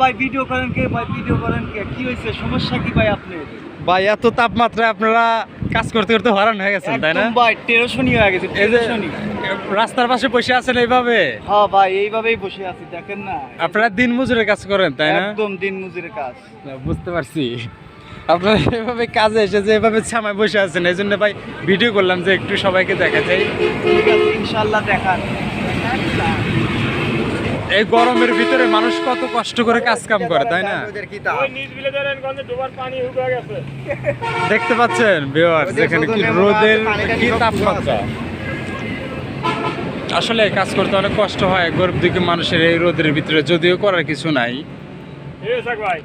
ভাই ভিডিও করেন কে ভাই ভিডিও করেন কে? কি হয়েছে? সমস্যা কি ভাই আপনি ভাই এত তাপমাত্রায় আপনারা কাজ করতে করতে হরান হয়ে গেছেন তাই না? ভাই টেরোশনি হয়ে গেছে টেরোশনি রাস্তার পাশে বসে আছেন এইভাবে? হ্যাঁ ভাই এইভাবেই বসে আছি দেখেন না। আপনারা দিন মজুরের কাজ করেন তাই না? একদম দিন মজুরের কাজ। বুঝতে পারছি। আপনারা এভাবে কাজে এসে যে এভাবে ছামায় বসে আছেন এই জন্য ভাই ভিডিও করলাম যে একটু সবাইকে দেখা যায় ঠিক আছে ইনশাল্লাহ দেখান। এই গরমের ভিতরে মানুষ কত কষ্ট করে কাজ কাম করে তাই না? দেখতে পাচ্ছেন ভিউয়ার্স এখানে কি রোদের কি তাপমাত্রা? আসলে কাজ করতে অনেক কষ্ট হয় গরিব দিকে মানুষের এই রোদের ভিতরে যদিও করার কিছু নাই। ভাই